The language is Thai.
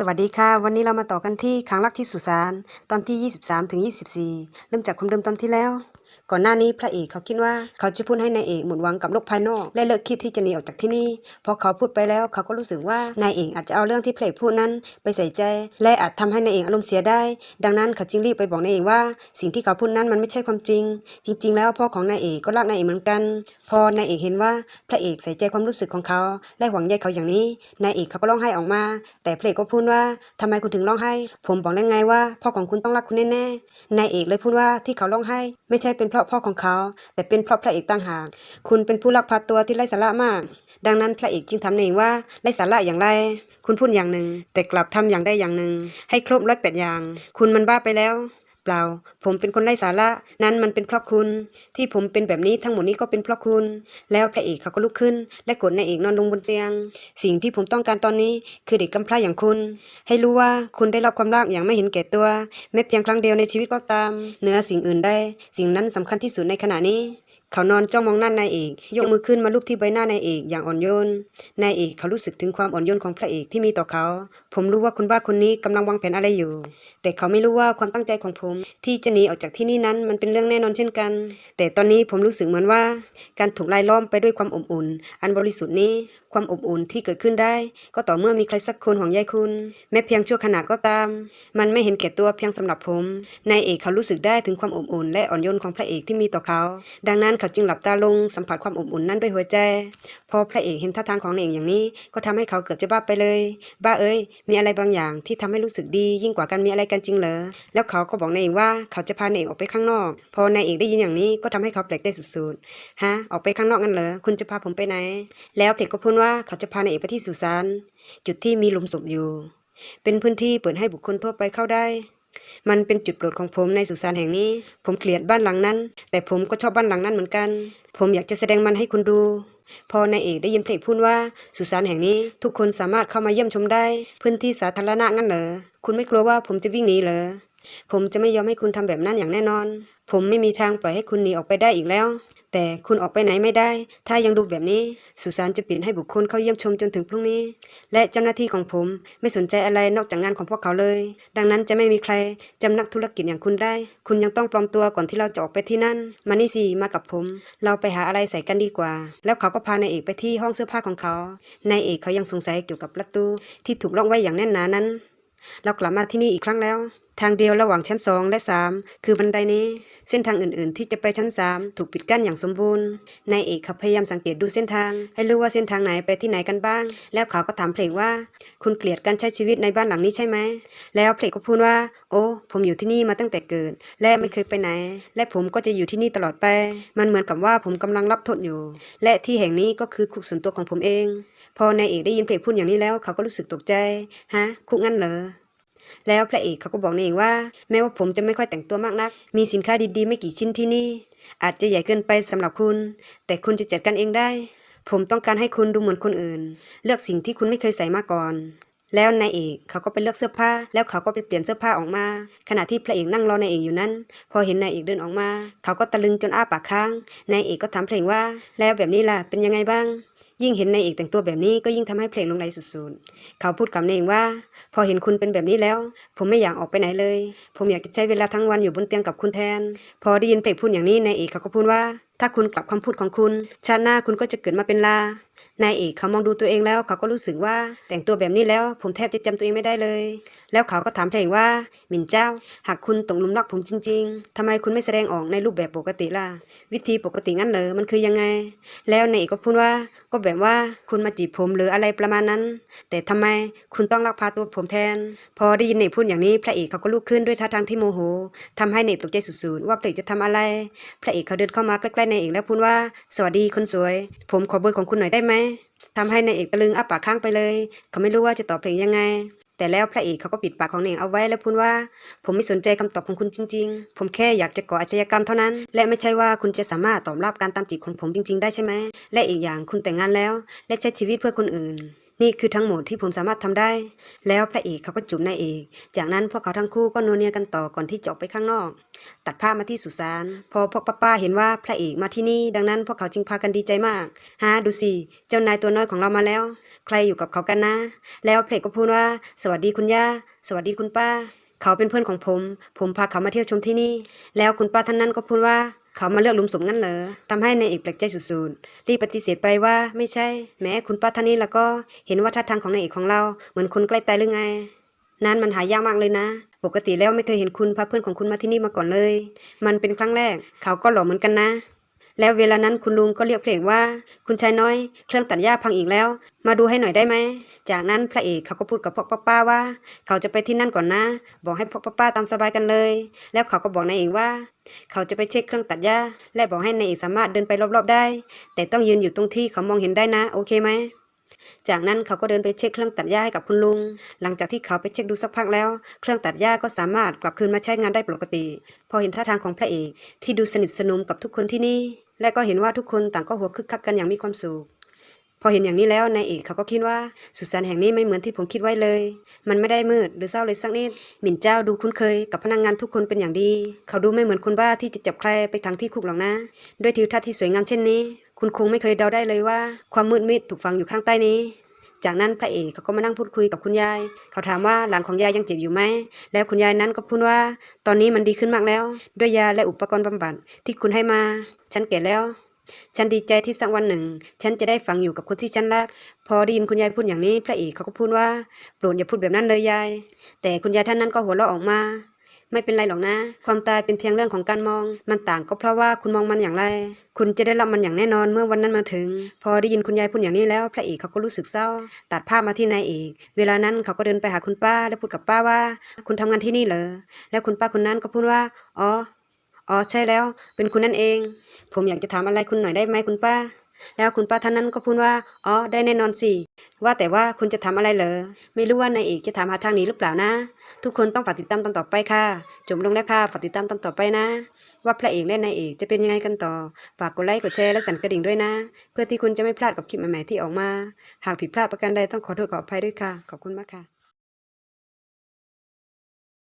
สวัสดีค่ะ วันนี้เรามาต่อกันที่ครั้งรักที่สุสานตอนที่ 23ถึง24 เริ่มจากความเดิมตอนที่แล้ว ก่อนหน้านี้พระเอกเขาคิดว่าเขาจะพูดให้นายเอกหมดหวังกับโลกภายนอก และเลิกคิดที่จะหนีออกจากที่นี่พอเขาพูดไปแล้วเขาก็รู้สึกว่านายเอกอาจจะเอาเรื่องที่พระเอกพูดนั้นไปใส่ใจ และอาจทำให้นายเอกอารมณ์เสียได้ ดังนั้นเขาจึงรีบไปบอกนายเอกว่า สิ่งที่เขาพูดนั้นมันไม่ใช่ความจริง จริง ๆ แล้วพ่อของนายเอกก็รักนายเอกเหมือนกัน พอนายเอกเห็นว่าพระเอกใส่ใจความรู้สึกของเขาและหวังใยเขาอย่างนี้นายเอกเขาก็ร้องไห้ออกมา แต่พระเอกก็พูดว่าทำไมคุณถึงร้องไห้ ผมบอกแล้วไงว่า พ่อของคุณต้องรักคุณแน่ๆนายเอกเลยพูดว่าที่เขาร้องไห้ ไม่ใช่เป็นเพราะพ่อของเขา แต่เป็นเพราะพระเอกต่างหาก คุณเป็นผู้ลักพาตัวที่ไร้สาระมาก ดังนั้นพระเอกจึงทำเองว่าไร้สาระอย่างไร คุณพูดอย่างหนึ่ง แต่กลับทำอย่างได้อย่างหนึ่ง ให้ครบร้อยแปดอย่าง คุณมันบ้าไปแล้ว ปล่า ผมเป็นคนไร้สาระ นั้นมันเป็นเพราะคุณ ที่ผมเป็นแบบนี้ทั้งหมดนี้ก็เป็นเพราะคุณ แล้วพระเอกเขาก็ลุกขึ้น และกดนายเอกนอนลงบนเตียง สิ่งที่ผมต้องการตอนนี้ คือเด็กกำพร้าอย่างคุณ ให้รู้ว่าคุณได้รับความรักอย่างไม่เห็นแก่ตัวแม้เพียงครั้งเดียวในชีวิตก็ตามเหนือสิ่งอื่นได้ สิ่งนั้นสำคัญที่สุดในขณะนี้ เขานอนจ้องมองหน้านายเอกยกมือขึ้นมาลูบที่ใบหน้านายเอกอย่างอ่อนโยนนายเอกเขารู้สึกถึงความอ่อนโยนของพระเอกที่มีต่อเขา ผมรู้ว่าคุณบ้าคนนี้กำลังวางแผนอะไรอยู่ แต่เขาไม่รู้ว่าความตั้งใจของผม ที่จะหนีออกจากที่นี่นั้นมันเป็นเรื่องแน่นอนเช่นกัน แต่ตอนนี้ผมรู้สึกเหมือนว่า การถูกไล่ล้อมไปด้วยความอบอุ่น อันบริสุทธิ์นี้ความอบอุ่นที่เกิดขึ้นได้ ก็ต่อเมื่อมีใครสักคนห่วงใยคุณ แม้เพียงชั่วขณะก็ตาม มันไม่เห็นแก่ตัวเพียงสำหรับผมนายเอกเขารู้สึกได้ถึงความอบอุ่นและอ่อนโยนของพระเอกที่มีต่อเขา ดังนั้นเขาจึงหลับตาลงสัมผัสความอบอุ่นนั้นด้วยหัวใจ พอพระเอกเห็นท่าทางของนายเอกอย่างนี้ ก็ทำให้เขาเกือบจะบ้าไปเลย บ้าเอ้ย มีอะไรบางอย่างที่ทำให้รู้สึกดี ยิ่งกว่าการมีอะไรกันจริงเหรอ แล้วเขาก็บอกนายเอกว่าเขาจะพานายเอกออกไปข้างนอก พอนายเอกได้ยินอย่างนี้ก็ทำให้เขาแปลกใจสุดๆ ฮะ ออกไปข้างนอกงั้นเหรอ คุณจะพาผมไปไหน แล้วเพลกก็พูดว่าเขาจะพานายเอกไปที่สุสาน จุดที่มีหลุมศพอยู่ เป็นพื้นที่เปิดให้บุคคลทั่วไปเข้าได้ มันเป็นจุดโปรดของผมในสุสานแห่งนี้ ผมเกลียดบ้านหลังนั้น แต่ผมก็ชอบบ้านหลังนั้นเหมือนกัน ผมอยากจะแสดงมันให้คุณดู พอนายเอกได้ยินเพลงพูดว่าสุสานแห่งนี้ ทุกคนสามารถเข้ามาเยี่ยมชมได้ พื้นที่สาธารณะงั้นเหรอ คุณไม่กลัวว่าผมจะวิ่งหนีเหรอ ผมจะไม่ยอมให้คุณทำแบบนั้นอย่างแน่นอน ผมไม่มีทางปล่อยให้คุณหนีออกไปได้อีกแล้ว แต่คุณออกไปไหนไม่ได้ ถ้ายังดูแบบนี้ สุสานจะปิดให้บุคคลเข้าเยี่ยมชมจนถึงพรุ่งนี้ และเจ้าหน้าที่ของผมไม่สนใจอะไรนอกจากงานของพวกเขาเลย ดังนั้นจะไม่มีใครจำนักธุรกิจอย่างคุณได้ คุณยังต้องปลอมตัวก่อนที่เราจะออกไปที่นั่น มานี่สิมากับผม เราไปหาอะไรใส่กันดีกว่า แล้วเขาก็พานายเอกไปที่ห้องเสื้อผ้าของเขา นายเอกเขายังสงสัยเกี่ยวกับประตูที่ถูกล็อกไว้อย่างแน่นหนานั้น เรากลับมาที่นี่อีกครั้งแล้ว ทางเดียวระหว่างชั้นสองและสามคือบันไดนี้ เส้นทางอื่นๆ ที่จะไปชั้นสามถูกปิดกั้นอย่างสมบูรณ์นายเอกเขาพยายามสังเกตดูเส้นทาง ให้รู้ว่าเส้นทางไหนไปที่ไหนกันบ้าง แล้วเขาก็ถามเพลงว่า คุณเกลียดการใช้ชีวิตในบ้านหลังนี้ใช่ไหมแล้วเพลงก็พูดว่า โอ้ผมอยู่ที่นี่มาตั้งแต่เกิด และไม่เคยไปไหน และผมก็จะอยู่ที่นี่ตลอดไป มันเหมือนกับว่าผมกำลังรับโทษอยู่ และที่แห่งนี้ก็คือคุกส่วนตัวของผมเอง พอนายเอกได้ยินเพลงพูดอย่างนี้แล้ว เขาก็รู้สึกตกใจฮะคุกงั้นเหรอ แล้วพระเอกเขาก็บอกนายเองว่า แม้ว่าผมจะไม่ค่อยแต่งตัวมากนัก มีสินค้าดีๆ ไม่กี่ชิ้นที่นี่ อาจจะใหญ่เกินไปสำหรับคุณ แต่คุณจะจัดการเองได้ ผมต้องการให้คุณดูเหมือนคนอื่น เลือกสิ่งที่คุณไม่เคยใส่มาก่อน แล้วนายเอกเขาก็ไปเลือกเสื้อผ้า แล้วเขาก็ไปเปลี่ยนเสื้อผ้าออกมา ขณะที่พระเอกนั่งรอนายเอกอยู่นั้น พอเห็นนายเอกเดินออกมา เขาก็ตะลึงจนอ้าปากค้าง นายเอกก็ถามเพลงว่า แล้วแบบนี้ล่ะเป็นยังไงบ้าง ยิ่งเห็นนายเอกแต่งตัวแบบนี้ก็ยิ่งทำให้เพลงลงไหลสุดๆ เขาพูดกับนายเอกว่า พอเห็นคุณเป็นแบบนี้แล้ว ผมไม่อยากออกไปไหนเลย ผมอยากจะใช้เวลาทั้งวันอยู่บนเตียงกับคุณแทน พอได้ยินเพลงพูดอย่างนี้นายเอกเขาก็พูดว่า ถ้าคุณกลับคำพูดของคุณชาติหน้าคุณก็จะเกิดมาเป็นลานายเอกเขามองดูตัวเองแล้วเขาก็รู้สึกว่าแต่งตัวแบบนี้แล้ว ผมแทบจะจำตัวเองไม่ได้เลย แล้วเขาก็ถามเพลงว่า หมินเจ้า หากคุณตกลุมรักผมจริง ๆทำไมคุณไม่แสดงออกในรูปแบบปกติล่ะ วิธีปกติงั้นเหรอมันคือยังไง แล้วนายเอกก็พูดว่า ก็แบบว่าคุณมาจีบผมหรืออะไรประมาณนั้น แต่ทำไมคุณต้องลักพาตัวผมแทน พอได้ยินเนกพูดอย่างนี้พระเอกเขาก็ลุกขึ้นด้วยท่าทางที่โมโหทำให้เนกตกใจสุดๆว่าพระเอกจะทำอะไร พระเอกเขาเดินเข้ามาใกล้ๆนายเอกแล้วพูดว่า สวัสดีคนสวย ผมขอเบอร์ของคุณหน่อยได้ไหมทำให้นายเอกตะลึงอ้าปากข้างไปเลย เขาไม่รู้ว่าจะตอบเพลงยังไง แต่แล้วพระเอกเขาก็ปิดปากของเนกเอาไว้แล้วพูดว่า ผมไม่สนใจคำตอบของคุณจริง ๆ ผมแค่อยากจะก่ออาชญากรรมเท่านั้น และไม่ใช่ว่าคุณจะสามารถตอบรับการตามจีบของผมจริง ๆ ได้ใช่ไหม และอีกอย่างคุณแต่งงานแล้ว และใช้ชีวิตเพื่อคนอื่น นี่คือทั้งหมดที่ผมสามารถทำได้ แล้วพระเอกเขาก็จูบนายเอก จากนั้นพวกเขาทั้งคู่ก็นัวเนียกันต่อก่อนที่จะออกไปข้างนอกตัดภามาที่สุสานพอพวกป้าๆเห็นว่าพระเอกมาที่นี่ ดังนั้นพวกเขาจึงพากันดีใจมากฮะดูสิ เจ้านายตัวน้อยของเรามาแล้ว ใครอยู่กับเขากันนะ แล้วเพลงก็พูดว่า สวัสดีคุณย่า สวัสดีคุณป้า เขาเป็นเพื่อนของผม ผมพาเขามาเที่ยวชมที่นี่ แล้วคุณป้าท่านนั้นก็พูดว่า เขามาเลือกลุมศพงั้นเหรอทำให้นายเอกแปลกใจสุดๆรีบปฏิเสธไปว่าไม่ใช่ แม้คุณป้าท่านนี้แล้วก็เห็นว่าท่าทางของนายเอกของเราเหมือนคนใกล้ตายหรือไง นั้นมันหายากมากเลยนะ ปกติแล้วไม่เคยเห็นคุณพาเพื่อนของคุณมาที่นี่มาก่อนเลย มันเป็นครั้งแรก เขาก็หล่อเหมือนกันนะ แล้วเวลานั้นคุณลุงก็เรียกเพลงว่า คุณชายน้อย เครื่องตัดหญ้าพังอีกแล้ว มาดูให้หน่อยได้ไหม จากนั้นพระเอกเขาก็พูดกับพวกป้าๆว่า เขาจะไปที่นั่นก่อนนะ บอกให้พวกป้าๆตามสบายกันเลย แล้วเขาก็บอกนายเอกว่า เขาจะไปเช็คเครื่องตัดหญ้าและบอกให้นายเอกสามารถเดินไปรอบๆได้ แต่ต้องยืนอยู่ตรงที่เขามองเห็นได้นะ โอเคไหม จากนั้นเขาก็เดินไปเช็คเครื่องตัดหญ้าให้กับคุณลุง หลังจากที่เขาไปเช็คดูสักพักแล้ว เครื่องตัดหญ้าก็สามารถกลับคืนมาใช้งานได้ปกติ พอเห็นท่าทางของพระเอกที่ดูสนิทสนมกับทุกคนที่นี่ และก็เห็นว่าทุกคนต่างก็หัวคึกคักกันอย่างมีความสุข พอเห็นอย่างนี้แล้วนายเอกเขาก็คิดว่าสุสานแห่งนี้ไม่เหมือนที่ผมคิดไว้เลย มันไม่ได้มืดหรือเศร้าเลยสักนิด หมิ่นเจ้าดูคุ้นเคยกับพนักงานทุกคนเป็นอย่างดี เขาดูไม่เหมือนคนบ้าที่จะจับใครไปขังที่คุกหรอกนะ ด้วยทิวทัศน์ที่สวยงามเช่นนี้ คุณคงไม่เคยเดาได้เลยว่า ความมืดมิดถูกฝังอยู่ข้างใต้นี้ จากนั้นพระเอกเขาก็มานั่งพูดคุยกับคุณยาย เขาถามว่าหลังของยายยังเจ็บอยู่ไหม แล้วคุณยายนั้นก็พูดว่า ตอนนี้มันดีขึ้นมากแล้ว ด้วยยาและอุปกรณ์บำบัดที่คุณให้มา ฉันแก่แล้ว ฉันดีใจที่สักวันหนึ่ง ฉันจะได้ฝังอยู่กับคนที่ฉันรัก พอได้ยินคุณยายพูดอย่างนี้ พระเอกเขาก็พูดว่า โปรดอย่าพูดแบบนั้นเลยยาย แต่คุณยายท่านนั้นก็หัวเราะออกมา ไม่เป็นไรหรอกนะ ความตายเป็นเพียงเรื่องของการมอง มันต่างก็เพราะว่าคุณมองมันอย่างไร คุณจะได้รับมันอย่างแน่นอนเมื่อวันนั้นมาถึง พอได้ยินคุณยายพูดอย่างนี้แล้ว พระเอกเขาก็รู้สึกเศร้า ตัดภาพมาที่นายเอก เวลานั้นเขาก็เดินไปหาคุณป้าและพูดกับป้าว่า คุณทำงานที่นี่เหรอ แล้วคุณป้าคนนั้นก็พูดว่า อ๋อ อ๋อใช่แล้ว เป็นคุณนั่นเอง ผมอยากจะถามอะไรคุณหน่อยได้ไหมคุณป้า แล้วคุณป้าท่านนั้นก็พูดว่า อ๋อ ได้แน่นอนสิ ว่าแต่ว่าคุณจะทำอะไรเหรอ ไม่รู้ว่านายเอกจะถามหาทางนี้หรือเปล่านะ ทุกคนต้องฝากติดตามตอนต่อไปค่ะ จบลงแล้วค่ะ ฝากติดตามตอนต่อไปนะ ว่าพระเอกและนายเอกจะเป็นยังไงกันต่อ ฝากกดไลค์ กดแชร์ และสั่นกระดิ่งด้วยนะ เพื่อที่คุณจะไม่พลาดกับคลิปใหม่ๆที่ออกมา หากผิดพลาดประการใดต้องขอโทษขออภัยด้วยค่ะ ขอบคุณมากค่ะ